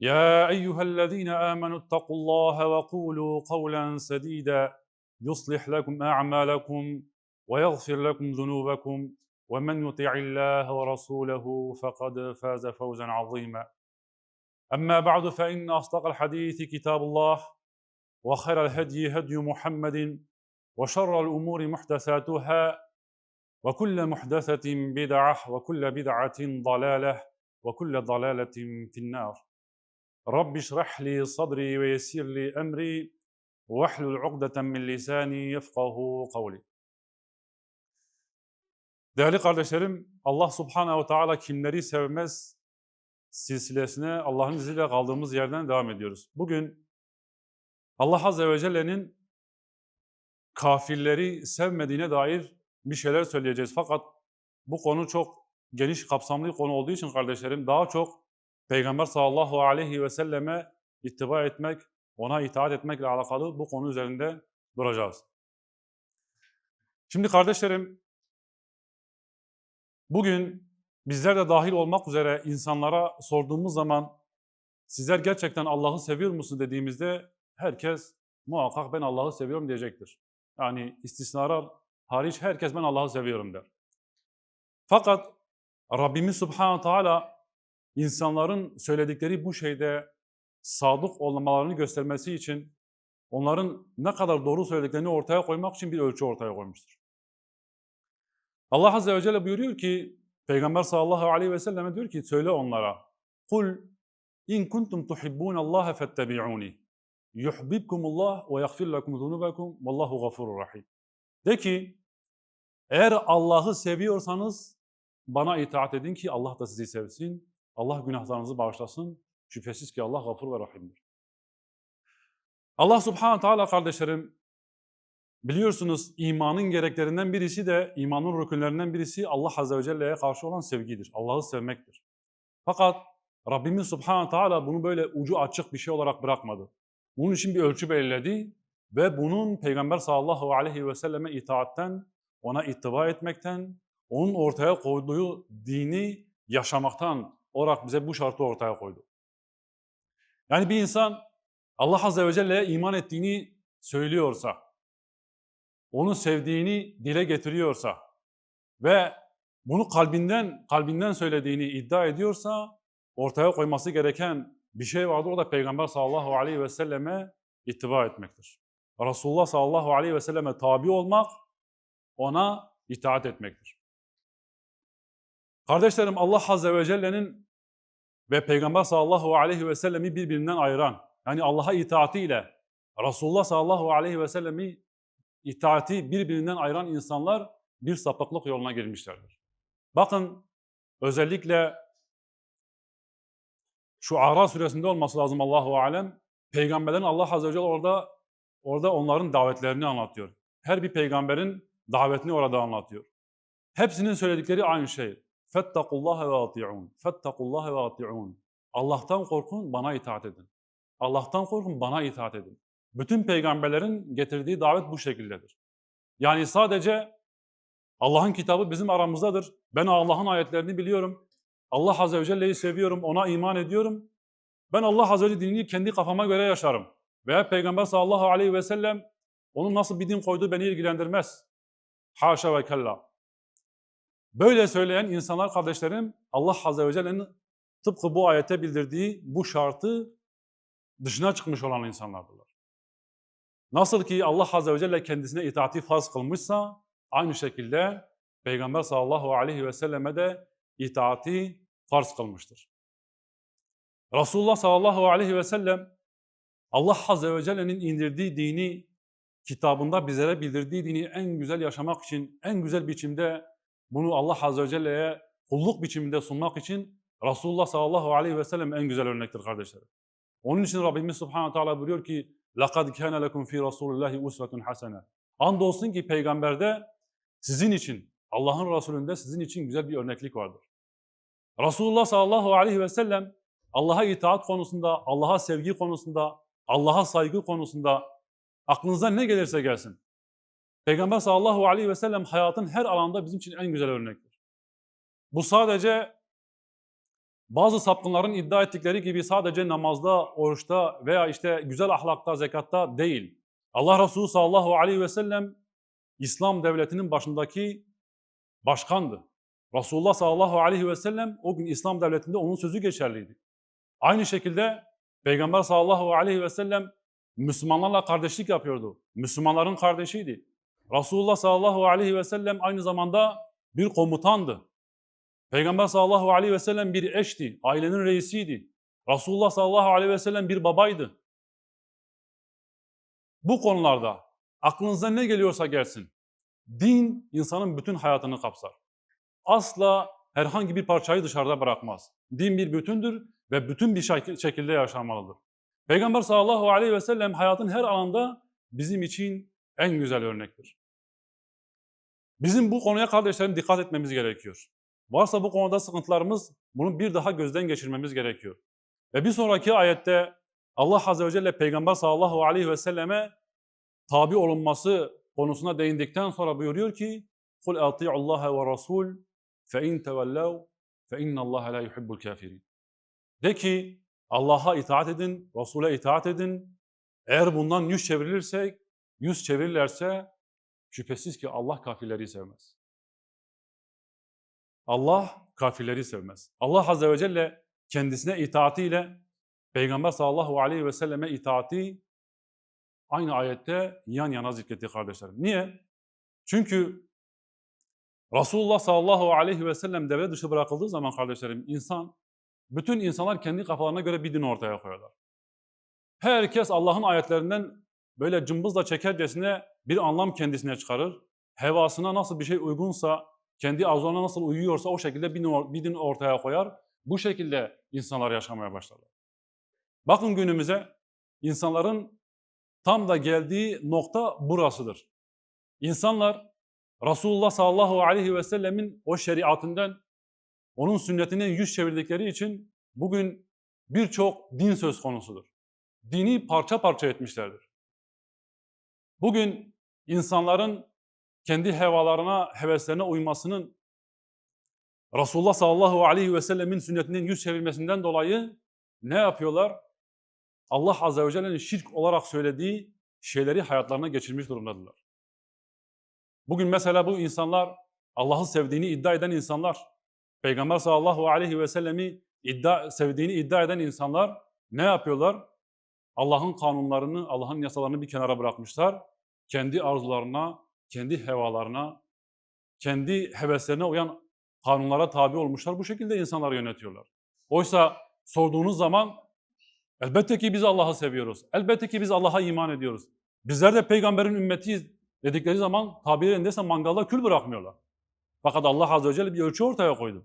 يا أيها الذين آمنوا اتقوا الله وقولوا قولا سديدا. يصلح لكم أعمالكم ويغفر لكم ذنوبكم. ومن يطع الله ورسوله فقد فاز فوزا عظيما. أما بعد فإن أصدق الحديث كتاب الله وخير الهدي هدي محمد وشر الأمور محدثاتها وكل محدثة بدعة وكل بدعة ضلالة وكل ضلالة في النار. Rabbi şrah li sadri ve yessir li emri ve ahlul ugdeten min lisani yefkahu kavli. Değerli kardeşlerim, Allah subhanehu ve teala kimleri sevmez silsilesine Allah'ın izniyle kaldığımız yerden devam ediyoruz. Bugün Allah Azze ve Celle'nin kafirleri sevmediğine dair bir şeyler söyleyeceğiz. Fakat bu konu çok geniş kapsamlı bir konu olduğu için kardeşlerim daha çok Peygamber sallallahu aleyhi ve selleme ittiba etmek, ona itaat etmekle alakalı bu konu üzerinde duracağız. Şimdi kardeşlerim, bugün bizler de dahil olmak üzere insanlara sorduğumuz zaman sizler gerçekten Allah'ı seviyor musun dediğimizde herkes muhakkak ben Allah'ı seviyorum diyecektir. Yani istisnalar hariç herkes ben Allah'ı seviyorum der. Fakat Rabbimiz Subhanahu Teala insanların söyledikleri bu şeyde sadık olmalarını göstermesi için onların ne kadar doğru söylediklerini ortaya koymak için bir ölçü ortaya koymuştur. Allah Azze ve Celle buyuruyor ki Peygamber sallallahu aleyhi ve selleme diyor ki söyle onlara Kul in kuntum tuhibbun Allah fettebi'uni yuhibbukumullah ve yaghfir lekum zunubakum vallahu gafurur rahim. De ki eğer Allah'ı seviyorsanız bana itaat edin ki Allah da sizi sevsin. Allah günahlarınızı bağışlasın. Şüphesiz ki Allah gafur ve rahimdir. Allah subhanahu teala kardeşlerim biliyorsunuz imanın gereklerinden birisi de imanın rükünlerinden birisi Allah azze ve celle'ye karşı olan sevgidir. Allah'ı sevmektir. Fakat Rabbimiz subhanahu teala bunu böyle ucu açık bir şey olarak bırakmadı. Bunun için bir ölçü belirledi ve bunun Peygamber sallallahu aleyhi ve selleme itaatten, ona ittiba etmekten, onun ortaya koyduğu dini yaşamaktan olarak bize bu şartı ortaya koydu. Yani bir insan Allah Azze ve Celle'ye iman ettiğini söylüyorsa, onu sevdiğini dile getiriyorsa ve bunu kalbinden kalbinden söylediğini iddia ediyorsa ortaya koyması gereken bir şey vardır. O da Peygamber sallallahu aleyhi ve selleme ittiba etmektir. Resulullah sallallahu aleyhi ve selleme tabi olmak, ona itaat etmektir. Kardeşlerim Allah Azze ve Celle'nin ve Peygamber sallallahu aleyhi ve sellemi birbirinden ayıran, yani Allah'a itaatiyle Resulullah sallallahu aleyhi ve sellemi itaati birbirinden ayıran insanlar bir sapıklık yoluna girmişlerdir. Bakın özellikle şu Ara suresinde olması lazım Allahu alem. Peygamberlerin Allah azze ve celle orada orada onların davetlerini anlatıyor. Her bir peygamberin davetini orada anlatıyor. Hepsinin söyledikleri aynı şey. Fettakullaha ve ati'un. Fettakullaha ve ati'un. Allah'tan korkun, bana itaat edin. Allah'tan korkun, bana itaat edin. Bütün peygamberlerin getirdiği davet bu şekildedir. Yani sadece Allah'ın kitabı bizim aramızdadır. Ben Allah'ın ayetlerini biliyorum. Allah Azze ve Celle'yi seviyorum, ona iman ediyorum. Ben Allah Azze ve Celle dinini kendi kafama göre yaşarım. Veya Peygamber sallallahu aleyhi ve sellem onun nasıl bir din koyduğu beni ilgilendirmez. Haşa ve kella. Böyle söyleyen insanlar kardeşlerim Allah Azze ve Celle'nin tıpkı bu ayete bildirdiği bu şartı dışına çıkmış olan insanlardırlar. Nasıl ki Allah Azze ve Celle kendisine itaati farz kılmışsa aynı şekilde Peygamber sallallahu aleyhi ve selleme de itaati farz kılmıştır. Resulullah sallallahu aleyhi ve sellem Allah azze ve celle'nin indirdiği dini kitabında bizlere bildirdiği dini en güzel yaşamak için, en güzel biçimde bunu Allah azze ve celle'ye kulluk biçiminde sunmak için Resulullah sallallahu aleyhi ve sellem en güzel örnektir kardeşlerim. Onun için Rabbimiz Subhanahu Teala buyuruyor ki لَقَدْ كَانَ لَكُمْ ف۪ي رَسُولِ اللّٰهِ اُسْوَةٌ حَسَنَةٌ Andolsun ki peygamberde sizin için, Allah'ın Resulü'nde sizin için güzel bir örneklik vardır. Resulullah sallallahu aleyhi ve sellem Allah'a itaat konusunda, Allah'a sevgi konusunda, Allah'a saygı konusunda aklınıza ne gelirse gelsin. Peygamber sallallahu aleyhi ve sellem hayatın her alanda bizim için en güzel örnektir. Bu sadece bazı sapkınların iddia ettikleri gibi sadece namazda, oruçta veya işte güzel ahlakta, zekatta değil. Allah Resulü sallallahu aleyhi ve sellem İslam devletinin başındaki başkandı. Resulullah sallallahu aleyhi ve sellem o gün İslam devletinde onun sözü geçerliydi. Aynı şekilde Peygamber sallallahu aleyhi ve sellem Müslümanlarla kardeşlik yapıyordu. Müslümanların kardeşiydi. Resulullah sallallahu aleyhi ve sellem aynı zamanda bir komutandı. Peygamber sallallahu aleyhi ve sellem bir eşti, ailenin reisiydi. Resulullah sallallahu aleyhi ve sellem bir babaydı. Bu konularda aklınıza ne geliyorsa gelsin. Din insanın bütün hayatını kapsar. Asla herhangi bir parçayı dışarıda bırakmaz. Din bir bütündür ve bütün bir şekilde yaşanmalıdır. Peygamber sallallahu aleyhi ve sellem hayatın her alanda bizim için en güzel örnektir. Bizim bu konuya kardeşlerim dikkat etmemiz gerekiyor. Varsa bu konuda sıkıntılarımız bunu bir daha gözden geçirmemiz gerekiyor. Ve bir sonraki ayette Allah Azze ve Celle Peygamber sallallahu aleyhi ve selleme tabi olunması konusuna değindikten sonra buyuruyor ki قُلْ اَطِيعُ اللّٰهَ وَرَسُولُ فَاِنْ تَوَلَّوْا فَاِنَّ اللّٰهَ لَا يُحِبُّ الْكَافِرِينَ De ki Allah'a itaat edin, Resul'e itaat edin. Eğer bundan yüz çevrilirsek, yüz çevirirlerse şüphesiz ki Allah kafirleri sevmez. Allah kafirleri sevmez. Allah Azze ve Celle kendisine itaatiyle Peygamber sallallahu aleyhi ve selleme itaati aynı ayette yan yana zikretti kardeşlerim. Niye? Çünkü Resulullah sallallahu aleyhi ve sellem devre dışı bırakıldığı zaman kardeşlerim insan, bütün insanlar kendi kafalarına göre bir din ortaya koyuyorlar. Herkes Allah'ın ayetlerinden böyle cımbızla çekercesine bir anlam kendisine çıkarır. Hevasına nasıl bir şey uygunsa, kendi arzularına nasıl uyuyorsa o şekilde bir din, ortaya koyar. Bu şekilde insanlar yaşamaya başlarlar. Bakın günümüze insanların tam da geldiği nokta burasıdır. İnsanlar Resulullah sallallahu aleyhi ve sellemin o şeriatından, onun sünnetinden yüz çevirdikleri için bugün birçok din söz konusudur. Dini parça parça etmişlerdir. Bugün insanların kendi hevalarına, heveslerine uymasının Resulullah sallallahu aleyhi ve sellemin sünnetinden yüz çevirmesinden dolayı ne yapıyorlar? Allah azze ve celle'nin şirk olarak söylediği şeyleri hayatlarına geçirmiş durumdadırlar. Bugün mesela bu insanlar Allah'ı sevdiğini iddia eden insanlar, Peygamber sallallahu aleyhi ve sellemi iddia, sevdiğini iddia eden insanlar ne yapıyorlar? Allah'ın kanunlarını, Allah'ın yasalarını bir kenara bırakmışlar. Kendi arzularına, kendi hevalarına, kendi heveslerine uyan kanunlara tabi olmuşlar. Bu şekilde insanları yönetiyorlar. Oysa sorduğunuz zaman elbette ki biz Allah'ı seviyoruz. Elbette ki biz Allah'a iman ediyoruz. Bizler de peygamberin ümmetiyiz dedikleri zaman tabirlerindeyse mangalda kül bırakmıyorlar. Fakat Allah Azze ve Celle bir ölçü ortaya koydu.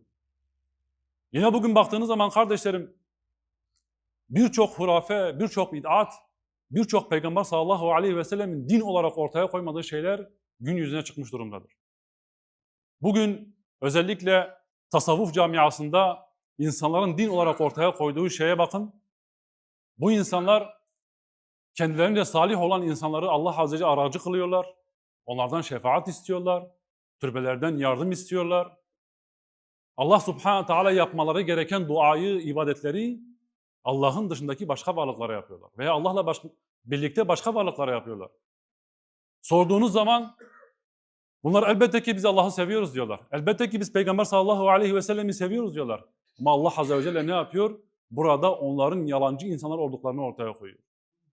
Yine bugün baktığınız zaman kardeşlerim birçok hurafe, birçok bid'at, birçok peygamber sallallahu aleyhi ve sellemin din olarak ortaya koymadığı şeyler gün yüzüne çıkmış durumdadır. Bugün özellikle tasavvuf camiasında insanların din olarak ortaya koyduğu şeye bakın. Bu insanlar kendilerince salih olan insanları Allah Celle aracı kılıyorlar. Onlardan şefaat istiyorlar. Türbelerden yardım istiyorlar. Allah Subhanahu Teala yapmaları gereken duayı, ibadetleri Allah'ın dışındaki başka varlıklara yapıyorlar. Veya Allah'la başka, birlikte başka varlıklara yapıyorlar. Sorduğunuz zaman bunlar elbette ki biz Allah'ı seviyoruz diyorlar. Elbette ki biz Peygamber sallallahu aleyhi ve sellem'i seviyoruz diyorlar. Ama Allah Azze ve Celle ne yapıyor? Burada onların yalancı insanlar olduklarını ortaya koyuyor.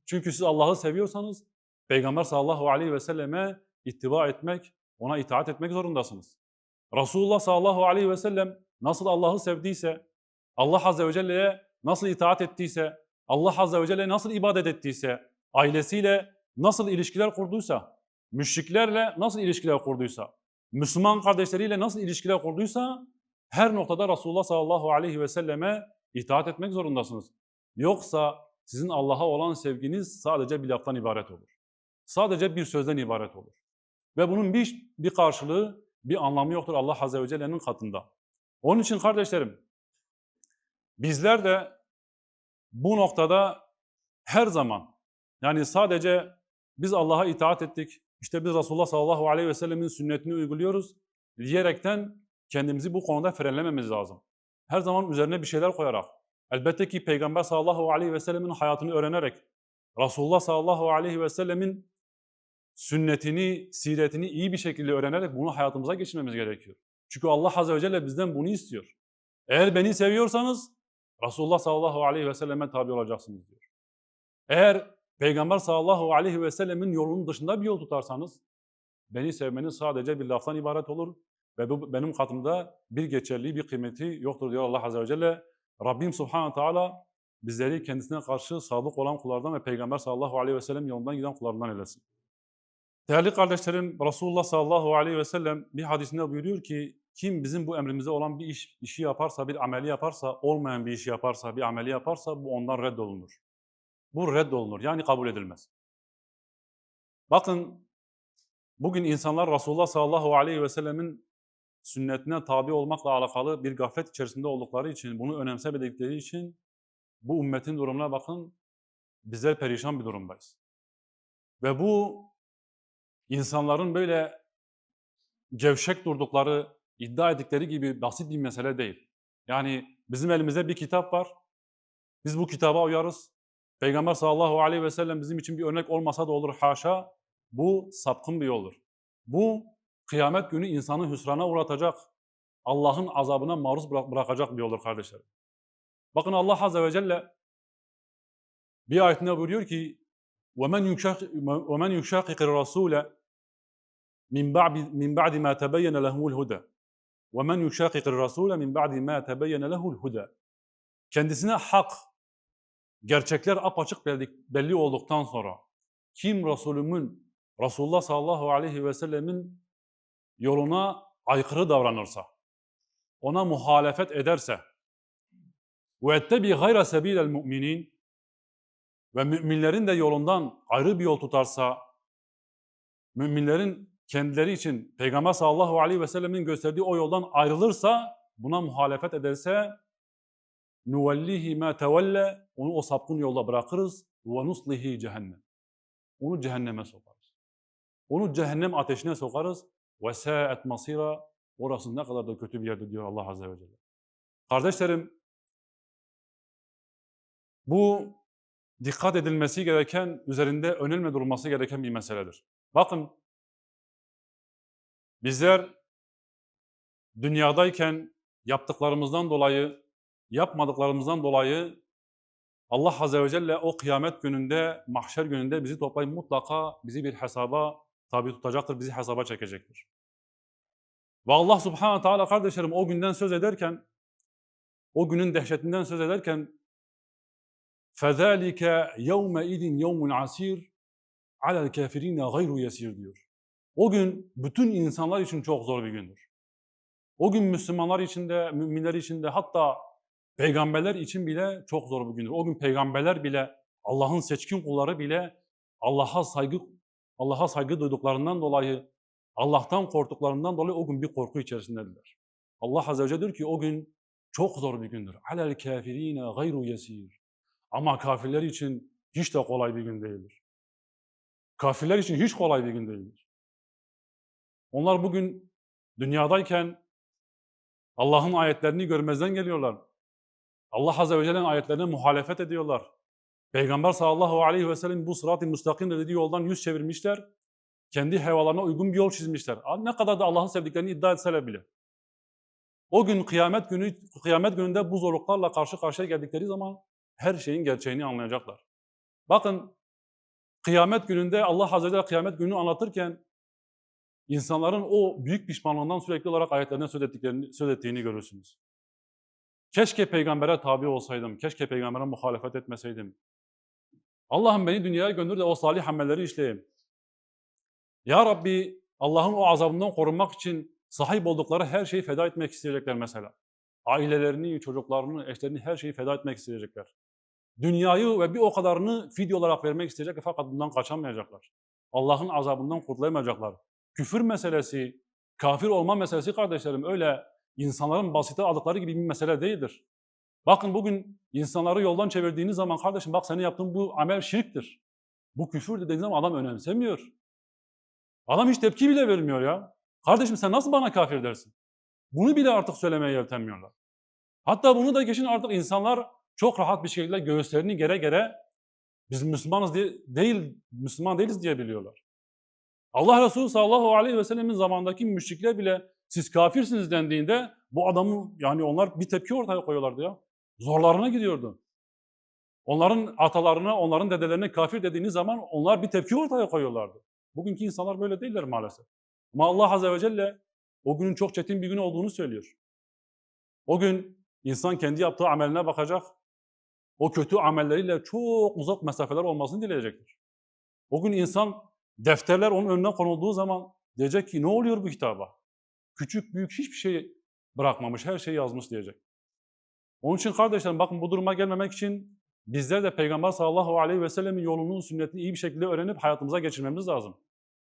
Çünkü siz Allah'ı seviyorsanız Peygamber sallallahu aleyhi ve selleme ittiba etmek, ona itaat etmek zorundasınız. Resulullah sallallahu aleyhi ve sellem nasıl Allah'ı sevdiyse, Allah azze ve celle'ye nasıl itaat ettiyse, Allah azze ve celle'ye nasıl ibadet ettiyse, ailesiyle nasıl ilişkiler kurduysa, müşriklerle nasıl ilişkiler kurduysa, Müslüman kardeşleriyle nasıl ilişkiler kurduysa, her noktada Resulullah sallallahu aleyhi ve selleme itaat etmek zorundasınız. Yoksa sizin Allah'a olan sevginiz sadece bir laftan ibaret olur. Sadece bir sözden ibaret olur. Ve bunun bir, bir karşılığı, bir anlamı yoktur Allah Azze ve Celle'nin katında. Onun için kardeşlerim, bizler de bu noktada her zaman, yani sadece biz Allah'a itaat ettik, işte biz Resulullah sallallahu aleyhi ve sellemin sünnetini uyguluyoruz diyerekten kendimizi bu konuda frenlememiz lazım. Her zaman üzerine bir şeyler koyarak, elbette ki Peygamber sallallahu aleyhi ve sellemin hayatını öğrenerek, Resulullah sallallahu aleyhi ve sellemin sünnetini, siretini iyi bir şekilde öğrenerek bunu hayatımıza geçirmemiz gerekiyor. Çünkü Allah Azze ve Celle bizden bunu istiyor. Eğer beni seviyorsanız Resulullah sallallahu aleyhi ve selleme tabi olacaksınız diyor. Eğer Peygamber sallallahu aleyhi ve sellemin yolunun dışında bir yol tutarsanız beni sevmeniz sadece bir laftan ibaret olur ve bu benim katımda bir geçerliği, bir kıymeti yoktur diyor Allah Azze ve Celle. Rabbim Subhanahu Teala bizleri kendisine karşı sadık olan kullardan ve Peygamber sallallahu aleyhi ve sellem yolundan giden kullarından eylesin. Değerli kardeşlerim, Resulullah sallallahu aleyhi ve sellem bir hadisinde buyuruyor ki, kim bizim bu emrimize olan bir iş, işi yaparsa, bir ameli yaparsa, olmayan bir işi yaparsa, bir ameli yaparsa bu ondan reddolunur. Bu reddolunur, yani kabul edilmez. Bakın, bugün insanlar Resulullah sallallahu aleyhi ve sellemin sünnetine tabi olmakla alakalı bir gaflet içerisinde oldukları için, bunu önemsemedikleri için bu ümmetin durumuna bakın, bizler perişan bir durumdayız. Ve bu insanların böyle gevşek durdukları, iddia ettikleri gibi basit bir mesele değil. Yani bizim elimizde bir kitap var. Biz bu kitaba uyarız. Peygamber sallallahu aleyhi ve sellem bizim için bir örnek olmasa da olur haşa. Bu sapkın bir yoldur. Bu kıyamet günü insanı hüsrana uğratacak, Allah'ın azabına maruz bırak- bırakacak bir yoldur kardeşlerim. Bakın Allah azze ve celle bir ayetinde buyuruyor ki وَمَنْ يُشَاقِقِ وَمَنْ يُشَاقِقِ الرَّسُولَ مِنْ بَعْدِ مِنْ بَعْدِ مَا تَبَيَّنَ لَهُ الْهُدَى وَمَنْ يُشَاقِقِ الرَّسُولَ مِنْ بَعْدِ مَا تَبَيَّنَ لَهُ الْهُدَى Kendisine hak, gerçekler apaçık belli, belli olduktan sonra kim Resulümün, Resulullah sallallahu aleyhi ve sellemin yoluna aykırı davranırsa, ona muhalefet ederse وَاَتَّبِي غَيْرَ سَب۪يلَ الْمُؤْمِنِينَ ve müminlerin de yolundan ayrı bir yol tutarsa, müminlerin kendileri için Peygamber sallallahu aleyhi ve sellemin gösterdiği o yoldan ayrılırsa, buna muhalefet ederse, nuvellihi ma tevelle, onu o sapkın yolda bırakırız, ve nuslihi cehennem. Onu cehenneme sokarız. Onu cehennem ateşine sokarız, ve sa'et masira, orası ne kadar da kötü bir yerdir diyor Allah azze ve celle. Kardeşlerim, bu dikkat edilmesi gereken, üzerinde önelme durulması gereken bir meseledir. Bakın, bizler dünyadayken yaptıklarımızdan dolayı, yapmadıklarımızdan dolayı Allah Azze ve Celle o kıyamet gününde, mahşer gününde bizi toplayıp mutlaka bizi bir hesaba tabi tutacaktır, bizi hesaba çekecektir. Ve Allah Subhanahu Teala kardeşlerim o günden söz ederken, o günün dehşetinden söz ederken فَذَٰلِكَ يَوْمَئِذٍ يَوْمٌ عَسِيرٌ عَلَى الْكَافِرِينَ غَيْرُ يَسِيرٌ diyor. O gün bütün insanlar için çok zor bir gündür. O gün Müslümanlar için de, müminler için de hatta peygamberler için bile çok zor bir gündür. O gün peygamberler bile, Allah'ın seçkin kulları bile Allah'a saygı Allah'a saygı duyduklarından dolayı, Allah'tan korktuklarından dolayı o gün bir korku içerisindedirler. Allah Azze ve Celle diyor ki o gün çok zor bir gündür. Alel kafirine gayru yesir. Ama kafirler için hiç de kolay bir gün değildir. Kafirler için hiç kolay bir gün değildir. Onlar bugün dünyadayken Allah'ın ayetlerini görmezden geliyorlar. Allah Azze ve Celle'nin ayetlerine muhalefet ediyorlar. Peygamber sallallahu aleyhi ve sellem bu sırat-ı müstakim dediği yoldan yüz çevirmişler. Kendi hevalarına uygun bir yol çizmişler. Ne kadar da Allah'ı sevdiklerini iddia etseler bile. O gün kıyamet günü kıyamet gününde bu zorluklarla karşı karşıya geldikleri zaman her şeyin gerçeğini anlayacaklar. Bakın kıyamet gününde Allah Azze ve Celle kıyamet gününü anlatırken insanların o büyük pişmanlığından sürekli olarak ayetlerden söz, ettiklerini, söz ettiğini görürsünüz. Keşke peygambere tabi olsaydım, keşke peygambere muhalefet etmeseydim. Allah'ım beni dünyaya gönder de o salih amelleri işleyeyim. Ya Rabbi Allah'ın o azabından korunmak için sahip oldukları her şeyi feda etmek isteyecekler mesela. Ailelerini, çocuklarını, eşlerini her şeyi feda etmek isteyecekler. Dünyayı ve bir o kadarını fidye olarak vermek isteyecekler fakat bundan kaçamayacaklar. Allah'ın azabından kurtulamayacaklar. Küfür meselesi, kafir olma meselesi kardeşlerim öyle insanların basite aldıkları gibi bir mesele değildir. Bakın bugün insanları yoldan çevirdiğiniz zaman kardeşim bak senin yaptığın bu amel şirktir. Bu küfür dediğiniz zaman adam önemsemiyor. Adam hiç tepki bile vermiyor ya. Kardeşim sen nasıl bana kafir dersin? Bunu bile artık söylemeye yeltenmiyorlar. Hatta bunu da geçin artık insanlar çok rahat bir şekilde göğüslerini gere gere biz Müslümanız diye, değil, Müslüman değiliz diye biliyorlar. Allah Resulü sallallahu aleyhi ve sellemin zamandaki müşrikler bile siz kafirsiniz dendiğinde bu adamın yani onlar bir tepki ortaya koyuyorlardı ya. Zorlarına gidiyordu. Onların atalarına, onların dedelerine kafir dediğiniz zaman onlar bir tepki ortaya koyuyorlardı. Bugünkü insanlar böyle değiller maalesef. Ama Allah Azze ve Celle o günün çok çetin bir gün olduğunu söylüyor. O gün insan kendi yaptığı ameline bakacak, o kötü amelleriyle çok uzak mesafeler olmasını dileyecektir. O gün insan defterler onun önüne konulduğu zaman diyecek ki ne oluyor bu kitaba? Küçük büyük hiçbir şey bırakmamış, her şeyi yazmış diyecek. Onun için kardeşlerim bakın bu duruma gelmemek için bizler de Peygamber sallallahu aleyhi ve sellemin yolunun sünnetini iyi bir şekilde öğrenip hayatımıza geçirmemiz lazım.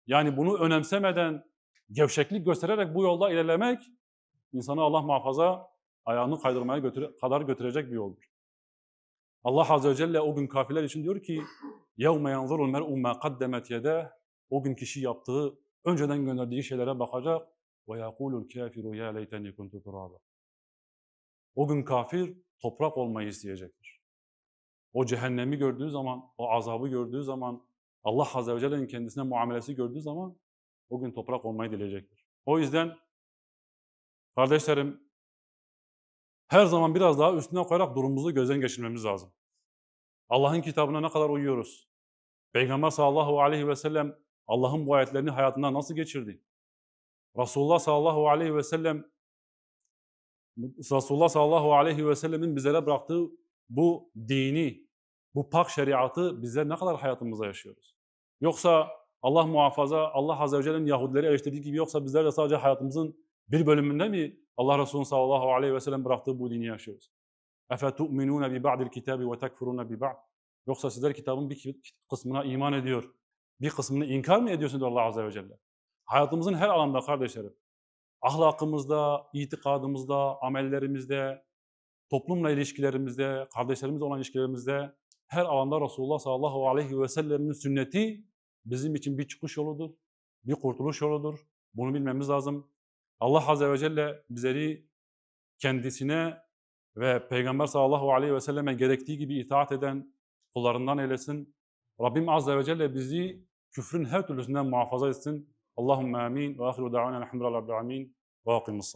Yani bunu önemsemeden, gevşeklik göstererek bu yolda ilerlemek insanı Allah muhafaza ayağını kaydırmaya götüre, kadar götürecek bir yoldur. Allah Azze ve Celle o gün kafirler için diyor ki يَوْمَ يَنْظُرُ الْمَرْءُ مَا قَدَّمَتْ يَدَهُ O gün kişi yaptığı, önceden gönderdiği şeylere bakacak. وَيَقُولُ الْكَافِرُ يَا لَيْتَنِي كُنْتُ تُرَابًا O gün kafir toprak olmayı isteyecektir. O cehennemi gördüğü zaman, o azabı gördüğü zaman, Allah Azze ve Celle'nin kendisine muamelesi gördüğü zaman o gün toprak olmayı dileyecektir. O yüzden kardeşlerim her zaman biraz daha üstüne koyarak durumumuzu gözden geçirmemiz lazım. Allah'ın kitabına ne kadar uyuyoruz? Peygamber sallallahu aleyhi ve sellem Allah'ın bu ayetlerini hayatında nasıl geçirdi? Resulullah sallallahu aleyhi ve sellem Resulullah sallallahu aleyhi ve sellemin bizlere bıraktığı bu dini, bu pak şeriatı bizler ne kadar hayatımızda yaşıyoruz? Yoksa Allah muhafaza, Allah Azze ve Celle'nin Yahudileri eleştirdiği gibi yoksa bizler de sadece hayatımızın bir bölümünde mi Allah Resulü sallallahu aleyhi ve sellem bıraktığı bu dini yaşıyoruz? اَفَتُؤْمِنُونَ بِبَعْدِ الْكِتَابِ وَتَكْفُرُونَ بِبَعْدِ Yoksa sizler kitabın bir kısmına iman ediyor, bir kısmını inkar mı ediyorsunuz Allah Azze ve Celle? Hayatımızın her alanda kardeşlerim, ahlakımızda, itikadımızda, amellerimizde, toplumla ilişkilerimizde, kardeşlerimizle olan ilişkilerimizde her alanda Resulullah sallallahu aleyhi ve sellemin sünneti bizim için bir çıkış yoludur, bir kurtuluş yoludur. Bunu bilmemiz lazım. Allah Azze ve Celle bizleri kendisine ve Peygamber sallallahu aleyhi ve selleme gerektiği gibi itaat eden kullarından eylesin. Rabbim Azze ve Celle bizi küfrün her türlüsünden muhafaza etsin. Allahümme amin ve ahiru da'ana elhamdülillahi rabbil alemin ve akimus.